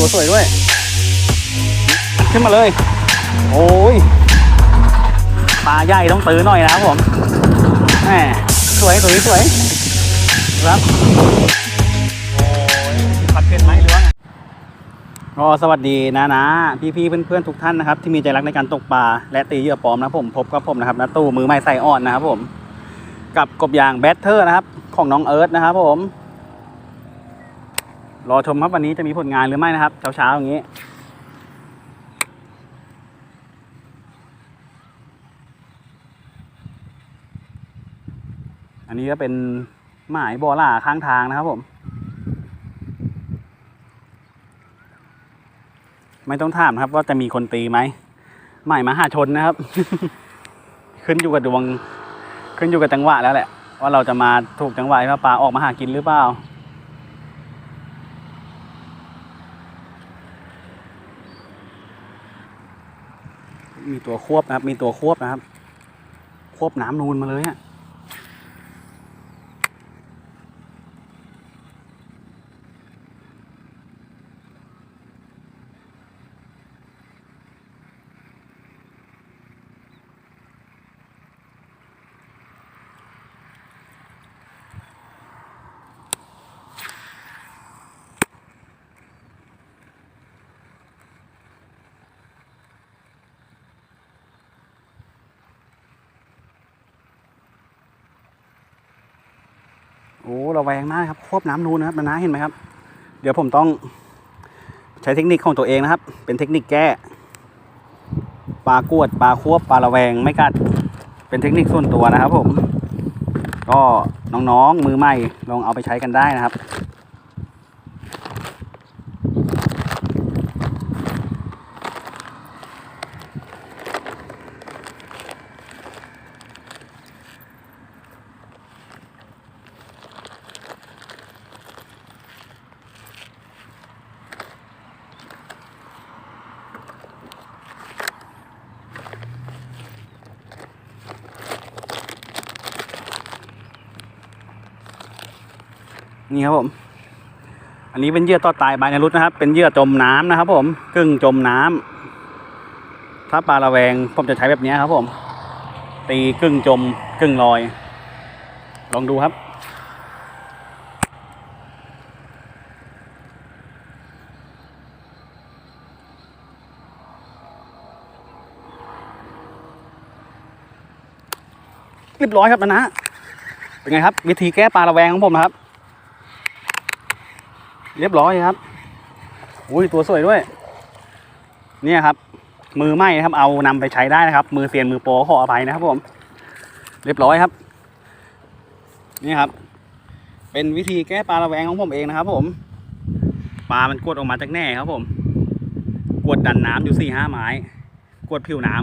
ตัวสวยด้วย ขึ้นมาเลย โอ้ยปลาใหญ่ต้องตื้อหน่อยนะครับผมแหมสวยสวยสวยครับโอ้ยพัดเกินไหมหรือว่าไงก็สวัสดีนะนะพี่พี่ๆเพื่อนทุกท่านนะครับ ที่มีใจรักในการตกปลาและตีเหยื่อปลอมนะผมพบกับผมนะครับนะตู้มือไม้ใส่อ่อนนะครับผม กับกบยางแบทเทอร์นะครับ ของน้องเอิร์ธนะครับผม รอชมครับวันนี้จะมีผลงานหรือไม่นะครับ เช้าๆอย่างนี้อันนี้ก็เป็นหมายบอล่าข้างทางนะครับผม ไม่ต้องถามครับว่าจะมีคนตีไหมหมายมหาชนนะครับ ขึ้นอยู่กับดวง ขึ้นอยู่กับจังหวะแล้วแหละ ว่าเราจะมาถูกจังหวะที่ว่าปลาออกมาหากินหรือเปล่า มีตัวควบนะครับ มีตัวควบนะครับ ควบน้ำนูนมาเลยฮะ โอ้ระแวงมากครับควบน้ำนูนนะครับนานาเห็นไหมครับ เดี๋ยวผมต้องใช้เทคนิคของตัวเองนะครับ เป็นเทคนิคแก้ปลากวดปลาควบปลาระแวงไม่กัดเป็นเทคนิคส่วนตัวนะครับผม ก็น้องๆมือใหม่ลองเอาไปใช้กันได้นะครับ นี่ครับผม อันนี้เป็นเยื่อต่อตายบายนรุตนะครับ เป็นเยื่อจมน้ำนะครับ ผมกึ่งจมน้ำถ้าปลาระแวงผมจะใช้แบบนี้ครับผม ตีกึ่งจมกึ่งลอย ลองดูครับเรียบร้อยครับนะนะเป็นไงครับ วิธีแก้ปลาระแวงของผมนะครับ เรียบร้อยครับอุ้ยตัวสวยด้วย เนี่ยครับ มือไหม้ครับเอานำไปใช้ได้นะครับ มือเซียนมือโปรขออภัยนะครับผม เรียบร้อยครับ นี่ครับ เป็นวิธีแก้ปลาระแวงของผมเองนะครับ ผม ปลามันกดออกมาจากแน่ครับ ผมกดดันน้ำอยู่สี่ห้าไม้กดผิวน้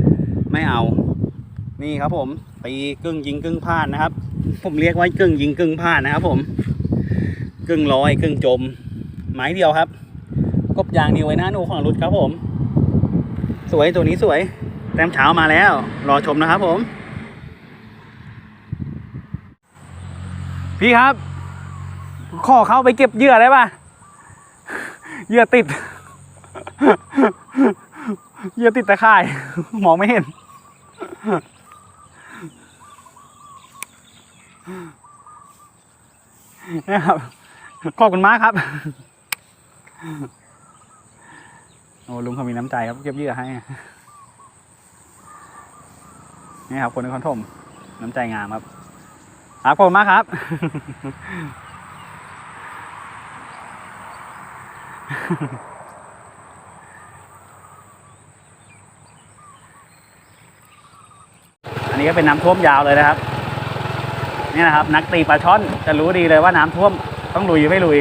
ำไม่เอา นี่ครับผม ตีกึ่งยิงกึ่งผ่านนะครับ ผมเรียกว่ากึ่งยิงกึ่งผ่านนะครับ ผม กึ่งลอยกึ่งจมไม้เดียวครับ กบยางนิวไว้หน้าหนูของรุดครับผม สวยตัวนี้สวย แต้มเช้ามาแล้ว รอชมนะครับผม พี่ครับ ขอเข้าไปเก็บเหยื่อได้ป่ะเหยื่อติดเหยื่อติดตะข่าย มองไม่เห็นนะครับ ขอบคุณมากครับ โอ้ลุงเขามีน้ำใจครับเก็บเยื่อให้ นี่ครับ คนในคอนถมน้ำใจงามครับครับขอบคุณมากครับอันนี้ก็เป็นน้ำท่วมยาวเลยนะครับ นี่นะครับ นักตีปลาช่อนจะรู้ดีเลยว่าน้ำท่วม ต้องลุยไม่ลุย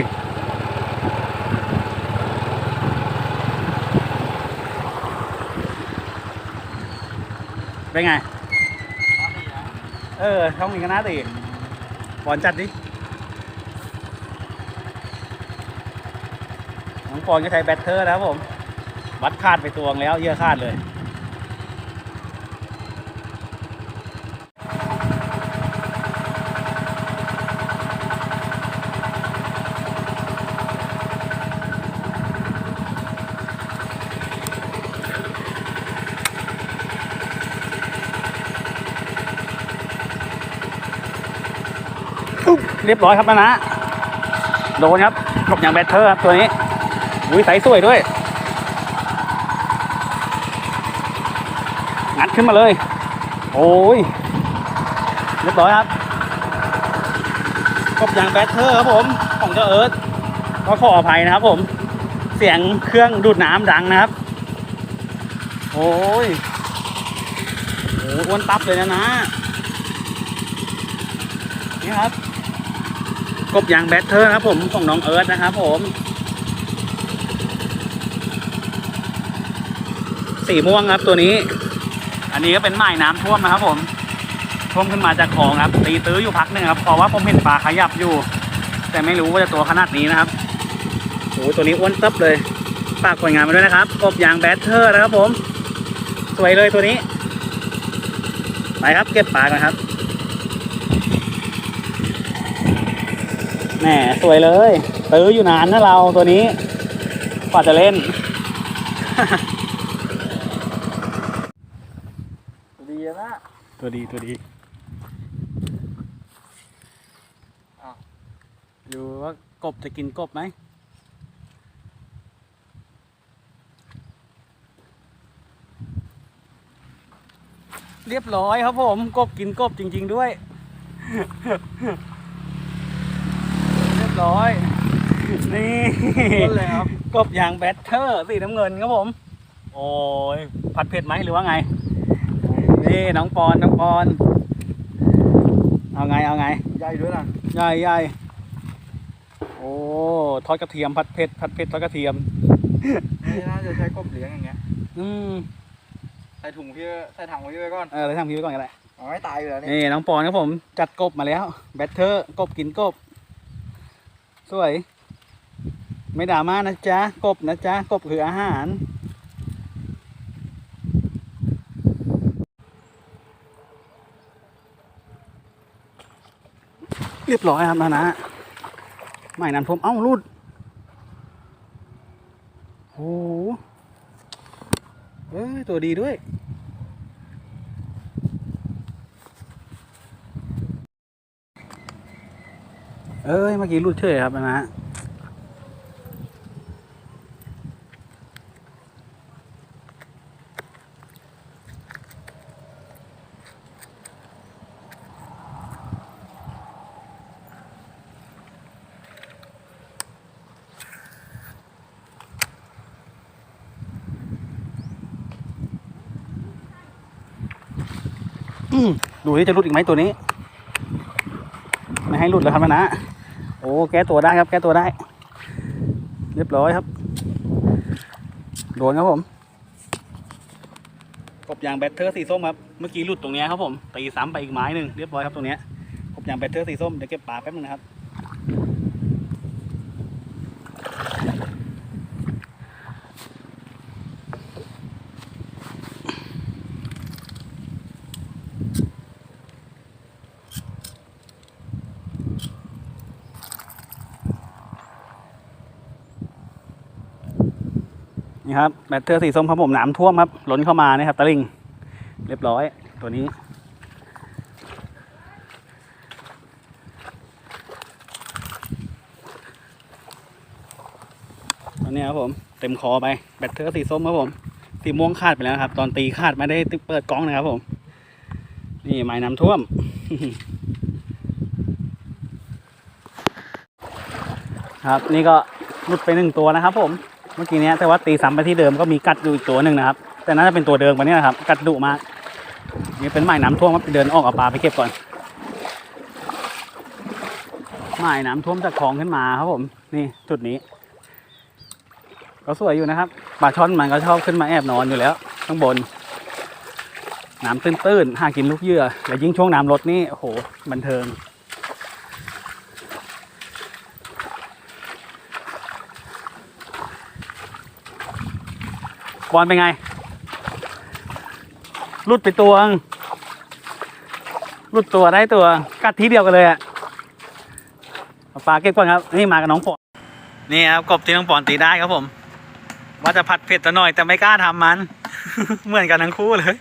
เป็นไง เออช่องนี้ก็น่าตีบอลจัดดิ น้องปอนก็ใช้แบตเตอร์นะครับผม วัดคาดไปตวงแล้ว เยื่อคาดเลย เรียบร้อยครับนะนะโดนครับหลบอย่างแบตเทอร์ครับตัวนี้อุ้ยใสสวยด้วย งัดขึ้นมาเลย โอ้ย เรียบร้อยครับกบยางแบตเทอร์ครับผม ของเจ้าเอิร์ธก็ขออภัยนะครับผม เสียงเครื่องดูดน้ำดังนะครับ โอ้ยโอ้ยอ้วนตับเลยนะนะ นี่ครับ กบยางแบตเทอร์ครับผมของน้องเอิร์ธนะครับผม สีม่วงครับตัวนี้ อันนี้ก็เป็นไม้น้ำท่วมนะครับผม ท่วมขึ้นมาจากคลองครับ ตีตื้ออยู่พักหนึ่งครับเพราะว่าผมเห็นปลาขยับอยู่ แต่ไม่รู้ว่าจะตัวขนาดนี้นะครับโอ้ตัวนี้อ้วนตับเลยฝากผลงานมาด้วยนะครับกบยางแบตเทอร์นะครับผม สวยเลยตัวนี้ ไปครับเก็บปลากันครับ แหมสวยเลย ตื้ออยู่นานนะเราตัวนี้กว่าจะเล่นดีนะตัวดีตัวดีอ้าวดูว่ากบจะกินกบไหมเรียบร้อยครับผม กบกินกบจริง ๆด้วยเรีย บร้อย นี่ต้นเลยครับ กบยางแบตเทอร์สีน้ำเงินครับผม โอ้ยผัดเผ็ดไหมหรือว่าไง นี่น้องปอนน้องปอน เอาไงเอาไง ใหญ่ด้วยนะใหญ่ใหญ่โอ้ทอดกระเทียมผัดเผ็ดผัดเผ็ดทอดกระเทียมนี่น่าจะใช้กบเลี้ยงอย่างเงี้ย อืมใส่ถุงพี่ไว้ใส่ถังไว้พี่ไว้ก่อน เออเลยทำพี่ไว้ก่อนก็ได้เอาไม่ตายอยู่แล้วนี่ นี่น้องปอนครับผม จัดกบมาแล้ว แบตเทอร์กบกินกบ สวย ไม่ดรามานะจ๊ะ กบนะจ๊ะ กบคืออาหาร เรียบร้อยครับนะนะไม่น้ำท่วมเอ้ารูดโอ้โหเอ้ยตัวดีด้วย เอ้ยเมื่อกี้รูดเฉยครับนะฮะดูที่จะรุดอีกไหมตัวนี้ ไม่ให้หลุดแล้วครับนะ โอ้แก้ตัวได้ครับ แก้ตัวได้ เรียบร้อยครับ โดนครับผม กบยางแบตเตอร์สีส้มครับ เมื่อกี้หลุดตรงเนี้ยครับผมตีซ้ำไปอีกไม้หนึ่งเรียบร้อยครับตรงเนี้ยกบยางแบตเตอร์สีส้มเดี๋ยวเก็บปลาแป๊บนึงนะครับ นี่ครับแบตเตอร์สีส้มครับผมน้ำท่วมครับล้นเข้ามานะครับตะลิงเรียบร้อยตัวนี้ ตอนนี้ครับผมเต็มคอไปแบตเตอร์สีส้มครับผมสีม่วงขาดไปแล้วครับ ตอนตีขาดไม่ได้เปิดกล้องนะครับผม นี่ไม้น้ำท่วมครับ นี่ก็หลุดไปหนึ่งตัวนะครับผม เมื่อกี้เนี้ยแต่ว่าตีซ้ำไปที่เดิมก็มีกัดอยู่อีกตัวหนึ่งนะครับ แต่น่าจะเป็นตัวเดิมกว่านี้นะครับ กัดดุมากนี่เป็นหมายน้ำท่วมครับเดินออกเอาปลาไปเก็บก่อนหมายน้ำท่วมจากคลองขึ้นมาครับผม นี่จุดนี้ ก็สวยอยู่นะครับปลาช่อนมันก็ชอบขึ้นมาแอบนอนอยู่แล้วข้างบน น้ำตื้นๆหากินลูกเหยื่อ แล้วยิ่งช่วงน้ำลดนี่โอ้โหบันเทิง บอลเป็นไงรุดไปตัวงรุดตัวได้ตัวกัดทีเดียวกันเลยอะเอาปลาเก็บก่อนครับ นี่มากับน้องปอนนี่ครับกบที่น้องปอนตีได้ครับผม ว่าจะผัดเผ็ดซะหน่อยแต่ไม่กล้าทำมัน เหมือนกันทั้งคู่เลย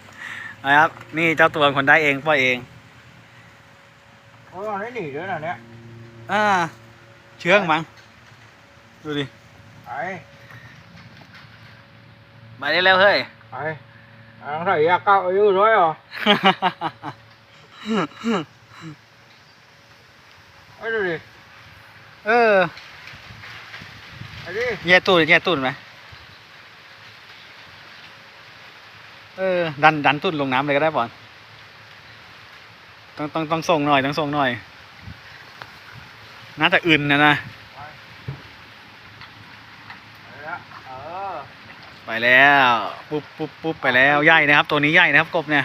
นะครับ นี่เจ้าตัวเป็นคนได้เองปล่อยเองโอ้ยให้หนีด้วยนะเนี่ยอ่าเชื่องมั้งดูดิไป ไปได้แล้วเฮ้ย ไปอังไถ่ยาเก้าอายุร้อยเหรอไอ้ดูดิเออไอ้ดิแย่ตูดแย่ตูดไหมเออ ดันดันตูดลงน้ำเลยก็ได้บอลต้องต้องต้องส่งหน่อยต้องส่งหน่อยน่าจะอื่นนะนะ ไปแล้วเออ ไป แล้ว ปุ๊บปุ๊บปุ๊บไปแล้วใหญ่นะครับ ตัวนี้ใหญ่นะครับกบเนี่ย